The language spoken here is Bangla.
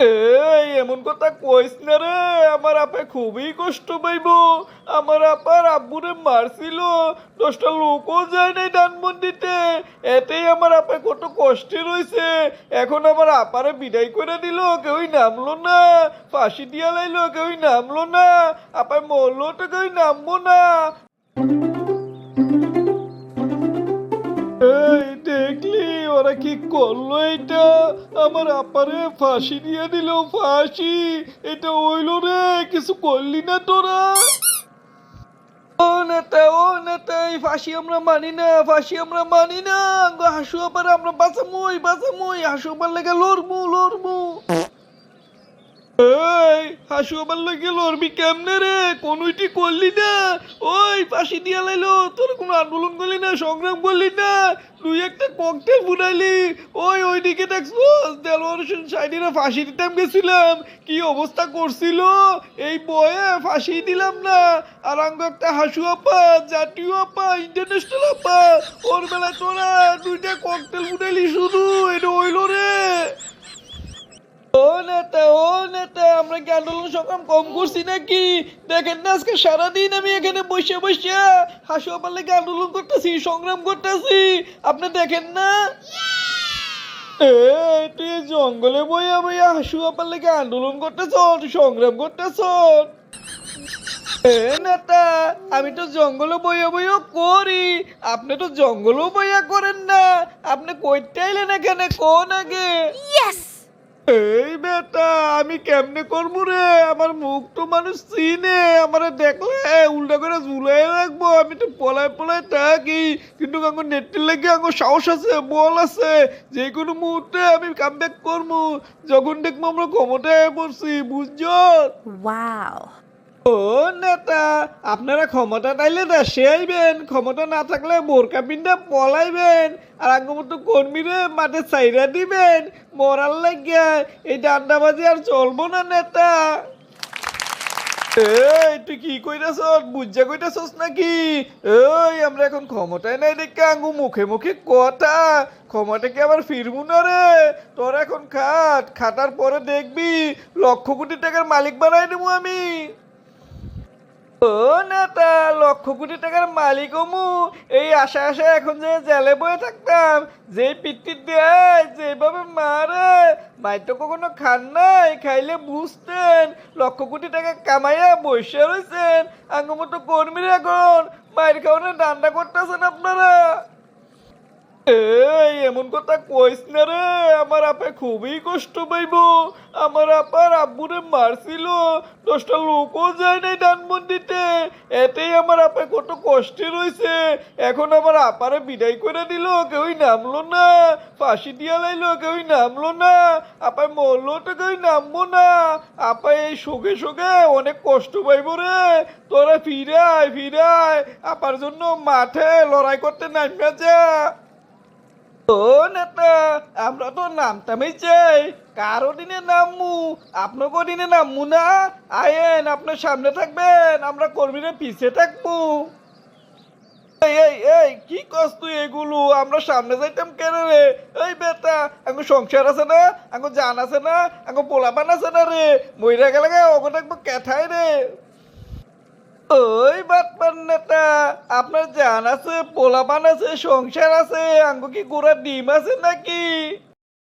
এই, এমন কথা কইস না রে। আমার আপে খুবই কষ্ট পাইব। আমার আপার আব্বুরে মারছিল। দশটা লোকও যায় নাই ধানমন্ডিতে। এতেই আমার আপে কত কষ্টে রয়েছে এখন আমার আপারে বিদায় করে দিল, কেউই নামলো না। ফাঁসি দিয়া লাইলো, কেউই নামলো না। আপায় মরলো তো কেউই নামবো না। কি করল এটা? আমার আপারে ফাঁসি দিয়ে দিল, ফাঁসি। এটা হইল রে, কিছু করলি না তোরা? ও নেতা ও নেতা, এই ফাঁসি আমরা মানি না, ফাঁসি আমরা মানি না। হাসু আবার আমরা বাঁচামুই বাঁচামুই। হাসু আবার লেগে লড়মু লড়মু হাসু আবার লেগে লড়বি কেমনে রে? কোনইটি করলি না? ওই ফাঁসি দিয়া লাইলো। তোর কোনো আন্দোলন করলি না, সংগ্রাম করলি না? তুই একটা ককটেল ফুটাইলি। ওই ওইদিকে দেখছ, দেলোয়ার হোসেন সাইডিরা ফাঁসি দিতাম গেছিলাম। কি অবস্থা করছিল? এই বয়ে ফাঁসি দিলাম না। আর আঙ্গ একটা হাসু আপা, জাতীয় আপা ইন্টারন্যাশনাল আপা, ওর বেলা তোরা দুইটা ককটেল ফুটাইলি শুধু, এটা হইল রে ও নেতা ও নেতা আমরা কি আন্দোলন সংগ্রাম কম করছি নাকি? দেখেন না আজকে সারাদিন আমি এখানে বসে বসে লেগে আন্দোলন করতেছি সংগ্রাম করতেছি। আপনি দেখেন না? তুই জঙ্গলে বইয়া বইয়া হাসু আপার লেগে আন্দোলন করতেছ সংগ্রাম করতেছ নেতা আমি তো জঙ্গলে বইয়া বইয়া করি। আপনি তো জঙ্গলও বইয়া করেন না। আপনি কইতে আইলেন এখানে কোন আগে? এই বেটা আমি কেমনে করব রে? আমার মুখ তো মানুষ চিনে। আমার দেখলে উল্টা করে ঝুলাই রাখব। আমি তো পলায় পলায় থাকি। কিন্তু আমার নেটের লেগে আমার সাহস আছে, বল আছে। যে কোনো মুহূর্তে আমি কাম ব্যাক করব। যখন দেখব আমরা ক্ষমতায় পড়ছি, বুঝছ? Wow. ও নেতা, আপনারা ক্ষমতা চাইলে দেশে আইবেন, ক্ষমতা না থাকলে বোরকা পিন্ডা পলাইবেন, আর আগমত কর্মীরে মাঠে চাইরা দিবেন, মরার লাগিয়া এই ডান্ডাবাজি আর চলবো না, নেতা। এই, তুই কি কইতাছ বুঝা কইতাছস নাকি? এই, আমরা এখন ক্ষমতায় নাই দেখে আঙ্গু মুখে মুখে কথা। ক্ষমতা কি আবার ফিরবো না রে? তোর এখন খাট, খাটার পরে দেখবি, লক্ষ কোটি টাকার মালিক বানাই দেবো আমি। ও নেতা লক্ষ কোটি টাকার মালিক মু। এই আশা আশা এখন যে জেলে বয়ে থাকতাম, যে পিত্তি দেয়, যেভাবে মারে, মাই তো কখনো খান নাই, খাইলে বুঝতেন, লক্ষ কোটি টাকা কামাইয়া বসে রয়েছেন আঙ্গমতো কর্মীরা এখন, মায়ের খাওয়ানো ডান্ডা করতেছেন আপনারা। এই, এমন কথা কইস না রে। আমার আপে খুবই কষ্ট পাইব। আমার আপার আব্বুরে মারছিল। দশটা লোকও যায় নাই ধানমন্ডিতে। এতেই আমার আপে কত কষ্টে রয়েছে এখন আমার আপারে বিদায় করে দিল, কেউই নামলো না। ফাঁসি দিয়া লাইলো, কেউই নামলো না। আপায় মরলো তো কেউই নামবো না। আপা এই শোকে শোকে অনেক কষ্ট পাইব রে। তোরা ফিরায় ফিরায়। আপার জন্য মাঠে লড়াই করতে নামিয়া যা। ও নেতা, আমরা তো নামতামই চাই কারও দিনে নামমু আপনাকে দিনে নামমু না। আয়েন, আপনার সামনে থাকবেন, আমরা কর্মীরা পিছিয়ে থাকব। এই এই কি তুই এগুলো? আমরা সামনে যাইতাম কেন রে? এই বেটা আঙ্গু সংসার আছে না? আঙ্গু জান আছে না? আঙ্গু পোলাপান আছে না রে? মইরা গেলে ওকে থাকব কেথায় রে? ওই বাটপার নেতা আপনার জান আছে, পোলাপান আছে, সংসার আছে আঙ্গু কি গোড়া ডিম আছে নাকি?